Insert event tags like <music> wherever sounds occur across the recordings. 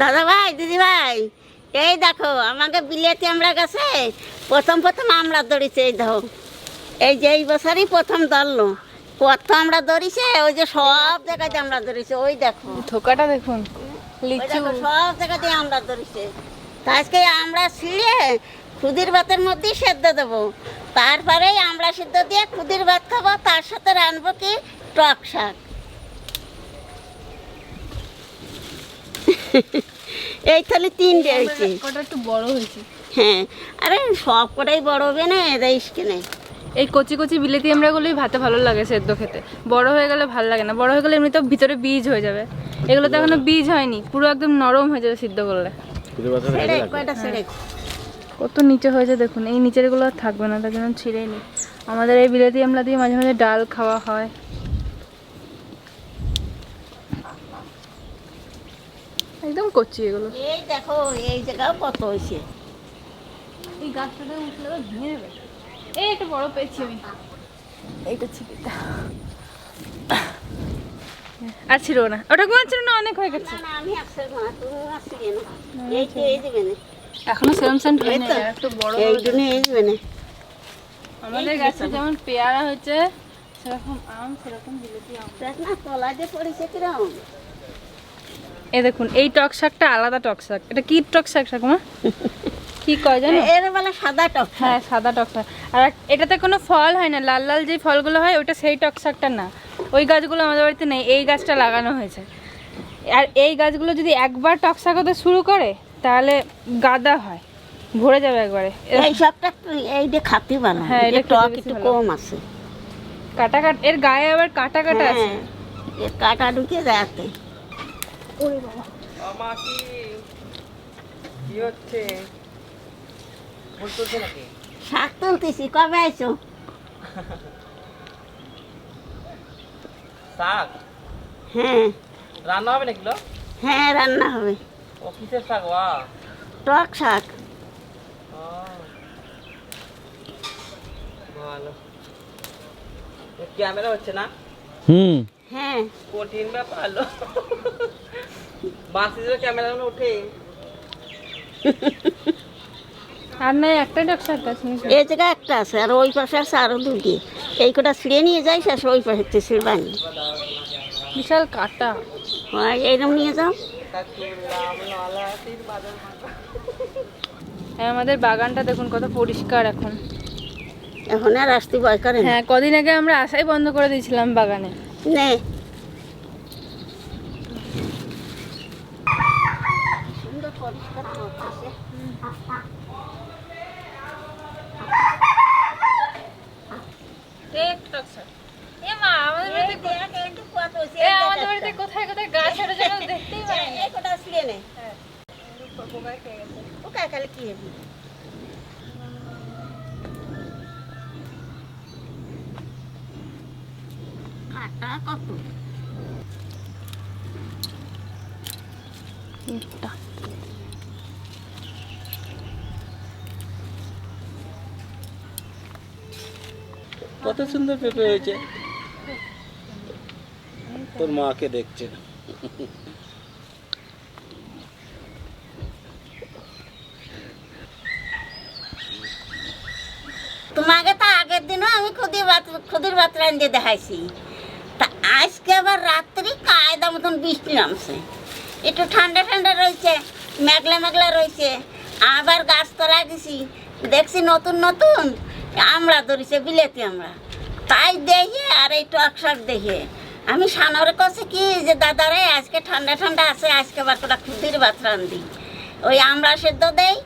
দাদা ভাই দিদি ভাই এই দেখো আমাকে বিলেতি আমরা গেছে প্রথম প্রথম আমরা দৌড়িছে এই দেখো। এই যে এই বছরই প্রথম ধরলো। প্রথম আমরা দৌড়িছে ওই যে সব জায়গাতে আমরা দৌড়িছে ওই দেখো। থোকাটা দেখুন লিচু। সব জায়গাতে আমরা দৌড়িছে আজকে আমরা ছিঁড়ে খুদির ভাতের মধ্যেই সেদ্ধ দেবো। তারপরেই আমরা সিদ্ধ দিয়ে খুদির ভাত খাব তার সাথে রানবো কি? টক শাক। এই তাহলে তিনটে হয়েছে কটা একটু বড় হয়েছে। হ্যাঁ আরে সব কটাই বড় হবে না দেশ কিনে এই কচি কচি বিলেতি আমড়াগুলোই ভাতে ভালো লাগে সেদ্ধ খেতে। বড় হয়ে গেলে ভালো লাগে না বড় হয়ে গেলে এমনি তো ভিতরে বীজ হয়ে যাবে। এগুলো তো এখনও বীজ হয়নি পুরো একদম নরম হয়ে যাবে সিদ্ধ করলে। কয়টা কত নিচে হয়েছে দেখুন এই নিচেরগুলো আর থাকবে না তার জন্য ছিঁড়েই নি। আমাদের এই বিলেতি আমড়া দিয়ে মাঝে মাঝে ডাল খাওয়া হয়। একদম কচি এগুলো। এই দেখো এই জায়গাও কত হয়েছে? এই গাছটাতে উঠলে তো ভেঙে যাবে। এই একটা বড় পেয়েছি আমি। এইটা ছিপিটা আর ছিল না। ওটা কোনো ছিল না অনেক হয়ে গেছে। না না আমি আসছে না তুমি আসছি কেন এই তো এই দিবে না। এখনও সেরম সেন্ট এই হয়নি একটু বড় এই জন্য এই দিবে না। আমাদের গাছে যেমন পেয়ারা হয়েছে সেরকম আম সেরকম বিলেতি আম। দেখ না তলা যে পড়েছে কিরম? এই দেখুন এই টক শাকটা আলাদা টক শাক। এটা কি টক শাক শাক মা কি কয় জানো? এর বেলা সাদা টক হ্যাঁ সাদা টক শাক। আর এটাতে কোনো ফল হয় না লাল লাল যে ফলগুলো হয় ওটা সেই টক শাকটা না। ওই গাছগুলো আমাদের বাড়িতে নেই এই গাছটা লাগানো হয়েছে। আর এই গাছগুলো যদি একবার টক শাক হতে শুরু করে তাহলে গাদা হয় ভরে যাবে একবারে। এই একটু এই যে খাতে ভালো হ্যাঁ, এটা টক একটু কম আছে। কাটা কাট এর গায়ে আবার কাটা কাটা আছে। হ্যাঁ কাটা ঢুকে যাতে ওরে বাবা। আমা কি কি হচ্ছে? ভুল করছে নাকি? শাক তুলতেছি কবে আইছো? শাক? হ্যাঁ। রান্না হবে নাকি লো? হ্যাঁ রান্না হবে। ও কিসের শাক ওয়া? টক শাক। ও, ভালো। ক্যামেরা হচ্ছে না? হুম। হ্যাঁ। কঠিন ব্যাপার। লো বাসি ক্যামেরা উঠে। আর টক শাক গাছ নিয়ে এই জায়গায় একটা আছে আর ওই পাশে আছে আরও দুটি এই কটা ছিঁড়ে নিয়ে যাই শেষ ওই পাশে ছিঁড়বানি। বিশাল কাটা। হয় এইরকম নিয়ে যাও। হ্যাঁ আমাদের বাগানটা দেখুন কত পরিষ্কার এখন। এখন আর আসতে ভয় করে হ্যাঁ কদিন আগে আমরা আশাই বন্ধ করে দিয়েছিলাম বাগানে। নে সুন্দর পরিষ্কার করতেছে কোথায় কোথায় গাছ ছোট ছোট দেখতেই পাই হ্যাঁ। ও কাকালে কি হবে? কত কত সুন্দর পেঁপে হয়েছে। তোর মাকে দেখছে। তোমাকে তো আগের দিনও আমি খুদির ভাত খুদির ভাত রান্ধে দেখাইছি। আজকে আবার রাত্রি কায়দা মতন বৃষ্টি নামছে। একটু ঠান্ডা ঠান্ডা রয়েছে, মেঘলা মেঘলা রয়েছে। আবার গাছতলা গেছি দেখছি নতুন নতুন, আমরা ধরেছে বিলেতি আমরা। তাই দেখে আর এই টক শাক দেখে আমি সানরে কাছে কি যে দাদারে আজকে ঠান্ডা ঠান্ডা আছে, আজকে আবার তোরা খুদির ভাত রান্ধি। ওই আমরা সেদ্ধ দেই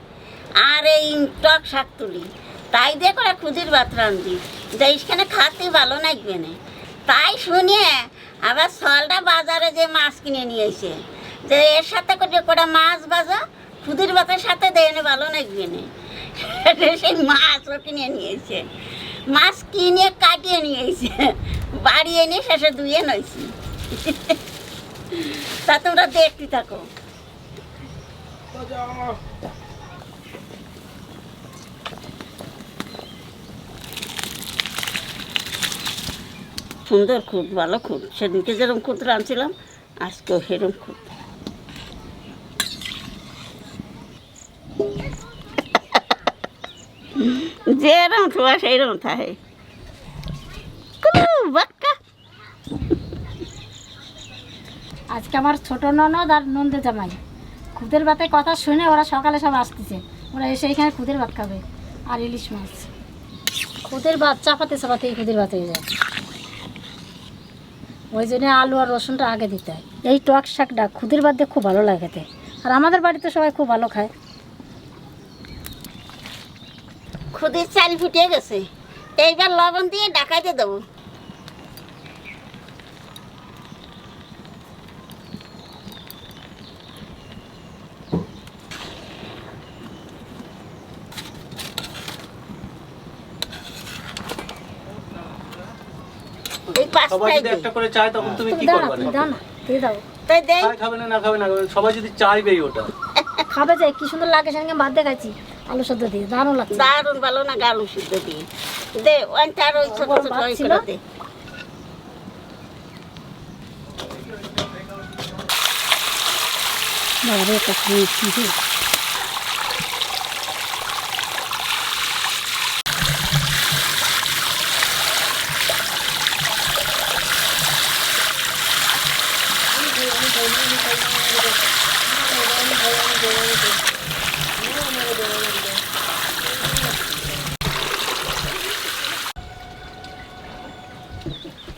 আর এই টক শাক তুলি। তাই দিয়ে করে খুদির ভাত রান্ধি। যে এইখানে খাতে ভালো লাগবে না তাই শুনিয়ে আবার সলটা বাজারে যে মাছ কিনে নিয়ে এসে, যে এর সাথে করে কটা মাছ ভাজা খুদির ভাতের সাথে দেয় না ভালো লাগবে না। সেই মাছও কিনে নিয়েছে মাছ কিনে কাটিয়ে নিয়ে এসে, বাড়ি এনে শেষে ধুয়ে নইছি। <laughs> তা তোমরা দেখতে থাকো। সুন্দর খুদ ভালো খুদ সেদিনকে যেরকম খুদ রাঁধছিলাম আজকেও সেরকম খুদ যেরম ছোয়া, সেইরকম থাকে। আজকে আমার ছোট ননদ আর নন্দে জামাই। খুদের ভাতের কথা শুনে ওরা সকালে সব আসতেছে। ওরা এসে এখানে খুদের ভাত খাবে আর ইলিশ মাছ। খুদের ভাত চাপাতে চাপাতেই খুদের ভাত হয়ে যায়। ওই জন্য আলু আর রসুনটা আগে দিতে হয়। এই টক শাকটা খুদের বাদে খুব ভালো লাগে আর আমাদের বাড়িতে সবাই খুব ভালো খায়। খুদের চাল ফুটে গেছে। এইবার লবণ দিয়ে ডাকাইতে দেবো এই সবাই যদি একটা করে চায় তখন তুমি তুমি কি করবে? না দিয়ে দাও তাই দেই। খাবে না না খাবে না সবাই যদি চাইবেই ওটা। খাবে যে কি সুন্দর লাগে সেখানে ভাত দেখাচ্ছি আলু সদ্য দিয়ে দারুণ লাগছে। দারুণ ভালো না গালু সিদ্ধ দিয়ে। দে ওই তার ওই ছোট ছোট ওই করে দে। বাবা রে একটা খেয়েছি রে।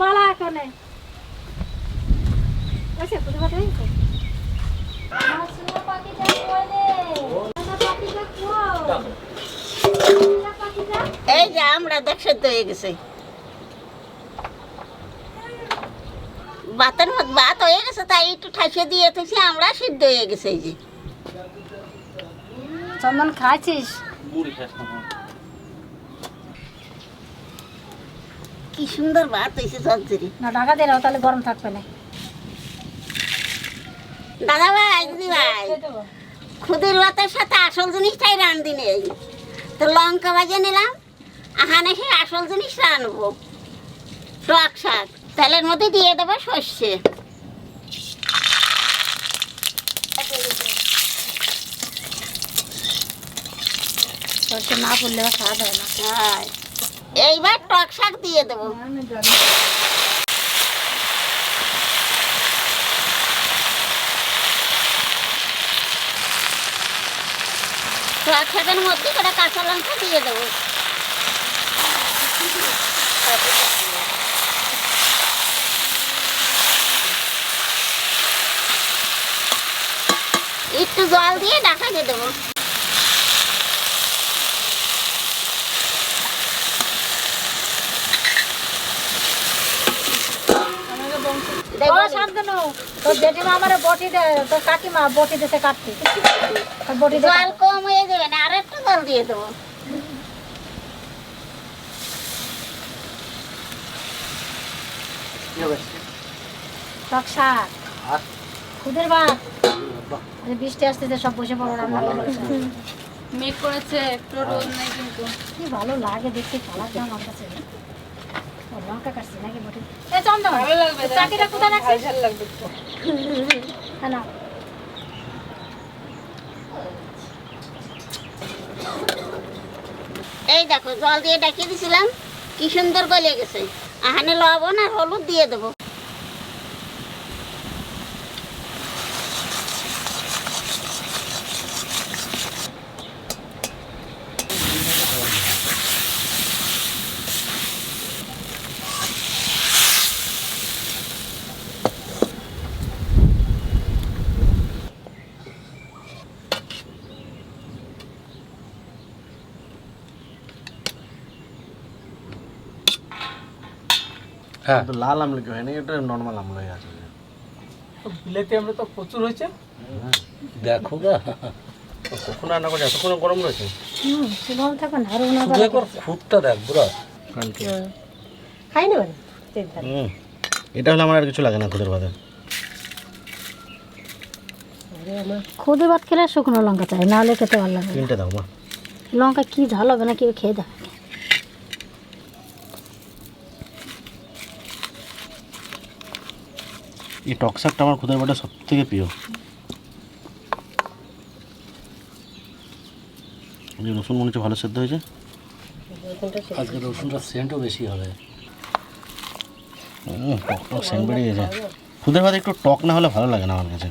পালা এখানে আচ্ছা খুঁজে পাতে হয়েছে আমার সোনা পাখিটা কই রে সোনা পাখিটা কই সোনা পাখিটা এই যে আমরা দেখ সেদ্ধ হয়ে গেছে ভাতের মধ্যে ভাত হয়ে গেছে তাই একটু ঠাসিয়ে দিয়ে থেছি আমরা সিদ্ধ হয়ে গেছে এই যে। চন্দন না কি সুন্দর ভাত হয়েছে চলচেরি না ঢাকা দিয়ে তাহলে গরম থাকবে না। দাদা ভাই দিদি ভাই খুদের ভাতের সাথে আসল জিনিসটাই রান্ধি নেই তো লঙ্কা ভাজে নিলাম আহানে সে আসল জিনিস রানবো টক শাক তেলের মধ্যে দিয়ে দেবো সর্ষে। সরষে না পড়লে স্বাদ হয় না। হ্যাঁ এইবার টক শাক দিয়ে দেবো। টক শাকের মধ্যে কটা কাঁচা লঙ্কা দিয়ে দেবো। একটু জল দিয়ে দিয়ে দেবো। বটি কাকিমা দিতে কাটতে। বটি জল কম হয়ে যাবে না আর একটু জল দিয়ে দেবো। টক শাক। খুদের ভাত। বৃষ্টি আসতেছে সব বসে পড়ো রান্না করো। মেঘ করেছে একটু রোদ নেই কিন্তু। কি ভালো লাগে দেখতে আমার কাছে। লঙ্কা কাটছি নাকি বটি? এ চন্দন ভালো লাগবে চাকিটা কোথায় রাখছিস? ঝাল লাগবে তো। হ্যাঁ এই দেখো জল দিয়ে ডাকিয়ে দিছিলাম কি সুন্দর গলে গেছে। আহানে লবণ আর হলুদ দিয়ে দেবো। হ্যাঁ। তো লাল আমলকি হয়নি এটা নর্মাল আমলাই আছে। বিলেতি আমরা তো প্রচুর হয়েছে। দেখো গা। কখন রান্না করে এতক্ষণ গরম রয়েছে? হুম তুই থাকো না আরও না একবার ফুটটা দেখ বুড়া? খাই নেবেন এটা হলে আমার আর কিছু লাগে না খুদের ভাতে। খুদে ভাত খেলে শুকনো লঙ্কা চাই নাহলে খেতে ভালো লাগে তিনটে দাও মা। লঙ্কা কি ঝাল হবে না কেউ খেয়ে দেয় এই টক শাকটা আমার খুদের ভাতে সব থেকে প্রিয়। এই রসুন মনে হচ্ছে ভালো সেদ্ধ হয়েছে। আজকে রসুনটা সেন্টও বেশি হবে। হুম, টক টক সেন্ট বেড়ে গেছে। খুদের ভাত একটু টক না হলে ভালো লাগে না আমার কাছে।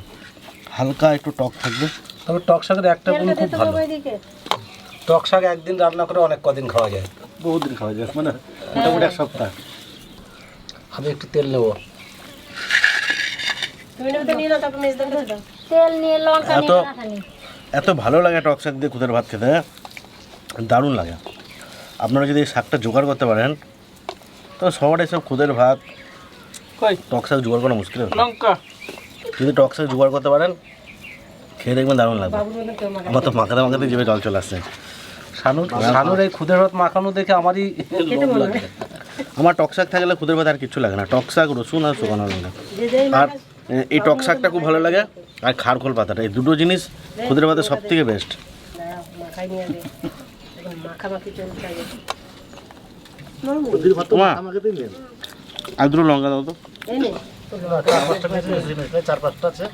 হালকা একটু টক থাকবে। তবে টক শাকের একটা গুণ খুব ভালো। টক শাক একদিন রান্না করে অনেক কদিন খাওয়া যায়। বহুদিন খাওয়া যায় মানে মোটামুটি এক সপ্তাহ। আমি একটু তেল নেব। তেল নিয়ে লঙ্কা এত এত ভালো লাগে টক শাক দিয়ে খুদের ভাত খেতে দারুণ লাগে। আপনারা যদি এই শাকটা জোগাড় করতে পারেন তো সবার এসব খুদের ভাত টক শাক জোগাড় করা মুশকিল লঙ্কা। যদি টক শাক জোগাড় করতে পারেন খেয়ে দেখবেন দারুণ লাগবে। আমার তো মাখাতে মাখাতে যেভাবে জল চলে আসছে। শানুর শানুর এই খুদের ভাত মাখানো দেখে আমারই লাগে। আমার টক শাক থাকলে খুদের ভাত আর কিছু লাগে না। টক শাক রসুন আর শুকানো লঙ্কা। আর এই টক শাকটা খুব ভালো লাগে। আর খারখোল পাতাটা এই দুটো জিনিস খুদের ভাতে সব থেকে বেস্ট আর দুটো লঙ্কা দাও তো। চার পাঁচটা আছে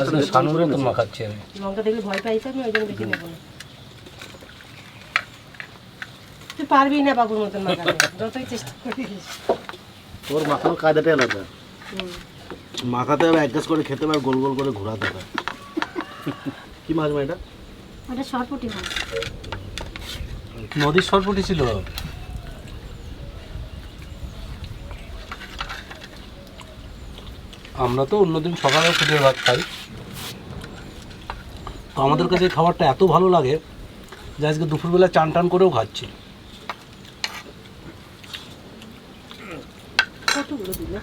আজকে শানুর মতন মাখাচ্ছি আমি লঙ্কা দেখলে ভয় পাইছে আমি ওই জন্য বেশি নেব না তুই পারবি না বাবুর মতন মাখাতে যতই চেষ্টা করিস তোর মাখানোর কায়দাটাই আলাদা। মাখাতে হবে অ্যাডজাস্ট করে খেতে হবে গোল গোল করে ঘোরাতে হবে। কি মাছ মা এটা? ওটা সরপুটি মাছ। নদীর সরপুটি ছিল। আমরা তো অন্যদিন সকালে খুদের ভাত খাই। তো আমাদের কাছে খাবারটা এত ভালো লাগে যে আজকে দুপুরবেলা চান টান করেও খাচ্ছি কতগুলো দিল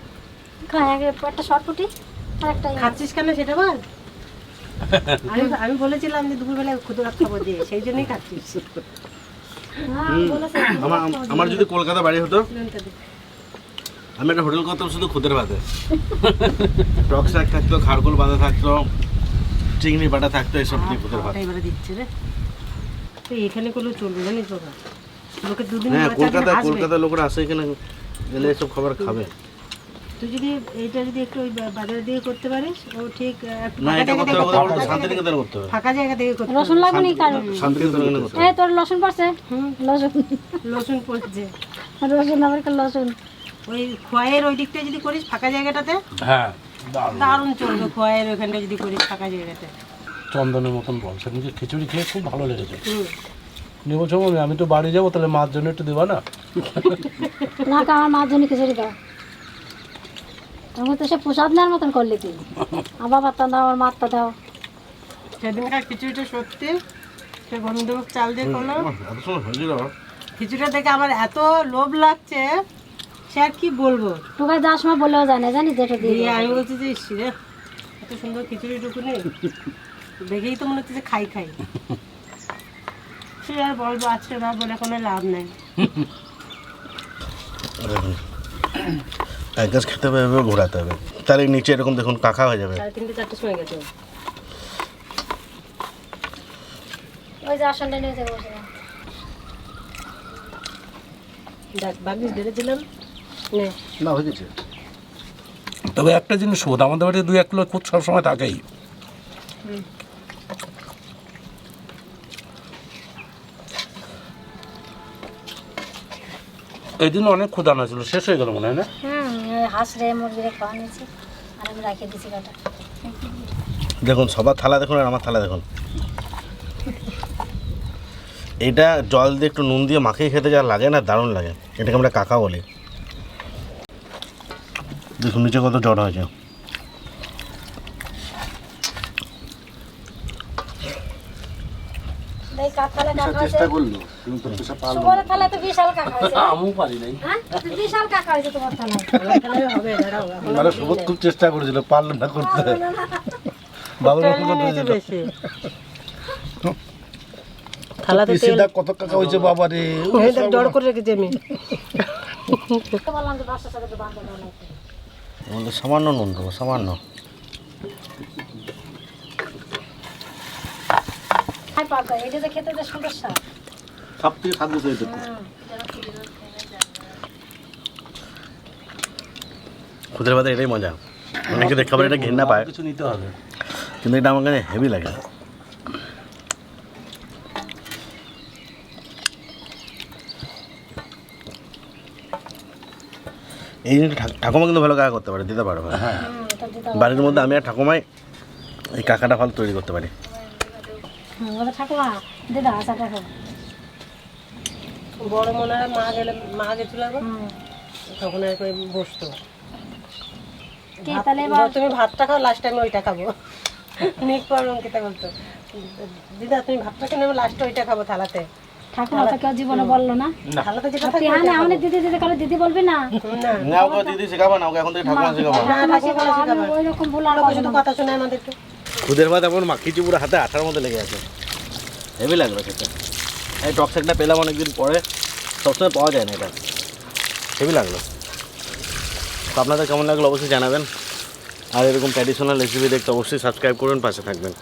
খায় একটা সরপুটি আর একটা ইয়ে। খাচ্ছিস কেন সেটা বল? আমি আমি বলেছিলাম যে দুপুরবেলা ক্ষুদ্র খাব দিয়ে সেই জন্যই খাচ্ছিস। হ্যাঁ, আমার আমার যদি কলকাতা বাড়ি হতো আমি একটা হোটেল করতাম শুধু খুদের ভাতে। টক শাক থাকতো খারগোল বাঁধা থাকতো চিংড়ি বাটা থাকতো এইসব দিয়ে খুদের ভাত। এবারে দিচ্ছে রে। তুই এখানে করলেও চলবে জানিস বাবা লোকে দুদিন হ্যাঁ কলকাতা কলকাতার লোকরা আসে এখানে এলে এসব খাবার খাবে। তুই যদি এইটা যদি একটু ওই বা- বাজারের করতে পারিস ও ঠিক না ফাঁকা এটা জায়গা করতে থেকে হবে করতে হবে। ফাঁকা জায়গা থেকে করতে রসুন লাগবে নি কারও? শান্তিনিকেতন করতে হবে। তোর লসুন পড়ছে? রসুন। পড়ছে। রসুন আবার ওই খোয়াইয়ের ওই দিকটা যদি করিস ফাঁকা জায়গাটাতে হ্যাঁ দারুণ। চলবে খোয়াইয়ের ওইখানটা যদি করিস ফাঁকা জায়গাতে। চন্দনের মতন বল সেদিনকে খিচুড়ি খেয়ে খুব ভালো লেগেছে। হুম। নিয়ে আমি তো বাড়ি যাব তাহলে মার জন্য একটু দেবা না? না কা আমার মার জন্য খিচুড়ি দাও। তুমি তো সে প্রসাদ নেওয়ার মতন করলি তুই। আমার বাবারটা দাও আমার মারটা দাও। সেদিনকার খিচুড়িটা সত্যি সে গন্ধমুখ চাল দিয়ে করল। খিচুড়িটা দেখে আমার এত লোভ লাগছে সে আর কি বলব? তোকে যাওয়ার সময় বলেও যায় না জানিস যেটা দিয়ে দিয়ে আমি বলছি যে ইস রে এত সুন্দর খিচুড়ি টুকুনি দেখেই তো মনে হচ্ছে যে খাই খাই। সে আর বলব আজকে না বলে কোনো লাভ নেই। <laughs> <laughs> এক গাছ খেতে হবে এভাবে ঘোরাতে হবে। তাহলে নিচে এরকম দেখুন কাকা হয়ে যাবে। তিনটে চারটের সময় গেছে ওই যে আসনটা নিয়ে যাব দেখ বাগিস ধরেছিলাম নে। না হয়ে গেছে। তবে একটা জিনিস শোধ আমাদের বাড়িতে দুই এক কিলো খুদ সবসময় থাকেই। এই দিন অনেক ক্ষুদানো ছিল শেষ হয়ে গেল মনে হয় না? দেখুন, সবার থালা দেখুন আর আমার থালা দেখুন। এটা জল দিয়ে একটু নুন দিয়ে মাখিয়ে খেতে যা লাগে না, দারুণ লাগে। এটাকে আমরা কাকা বলি। দেখুন, নিচে কত জ্বর হয়েছে। কাকালে কাকা হয়েছে। সুবলের থালা তো বিশাল কাকা হয়েছে। <laughs> আমও পারি নাই হ্যাঁ বিশাল কাকা হয়েছে তোমার থালায়। তাহলে হবে দাঁড়াও মানে সুবোধ খুব চেষ্টা করেছিল পারল না করতে। বাবুর থালাতে তেল কত কাকা হয়েছে বাবা রে এই দেখ ডর করে রেখেছি আমি। বললাম যে বাসার সাথে বান্ধব হলো বলল সামান্য নুন দেবো সামান্য। খাই পাকা এটা যে খেতে যে সমস্যা সব থেকে খাদ্য শরীর খুদের ভাতের এটাই মজা। অনেকে দেখতে পারে এটা ঘেন্না পায়। কিছু নিতে হবে। কিন্তু এটা আমার কাছে হেভি লাগে। এই জিনিসটা ঠাকুমা কিন্তু ভালো কাকা করতে পারে দিতে পারবে হ্যাঁ। বাড়ির মধ্যে আমি আর ঠাকুমাই এই কাকাটা ভালো তৈরি করতে পারি। বলে ঠাকুমা দিদা আচারটা খাব বড় মনে হয় মা গেলে মা গেছিল তখন আর করে বসতো তাহলে তুমি ভাতটা খাও লাস্ট টাইম ওইটা খাব। নিক পর অঙ্কিতা বলতো। দিদা তুমি ভাতটা কেন লাস্টে ওইটা খাব থালাতে। ঠাকুমা তো কেউ জীবনে বলল না? থালাতে যেটা আমাদের দিদি দিদি করে দিদি বলবি না? না। ওকে দিদি শেখাবো না ওকে এখন থেকে ঠাকুমা শেখাবো। ঠাকুমা শেখাবো, ওই রকম ভুল আর লোকে করব শুধু না। খুদের ভাত এমন মাখিয়েছি পুরো হাতে আঠার মধ্যে লেগে আছে। হেভি লাগল সেটা এই টক শাকটা পেলাম অনেকদিন পরে সবসময় পাওয়া যায় না এটা। হেভি লাগল। তো আপনাদের কেমন লাগল অবশ্যই জানাবেন। আর এরকম ট্র্যাডিশনাল রেসিপি দেখতে অবশ্যই সাবস্ক্রাইব করুন পাশে থাকবেন।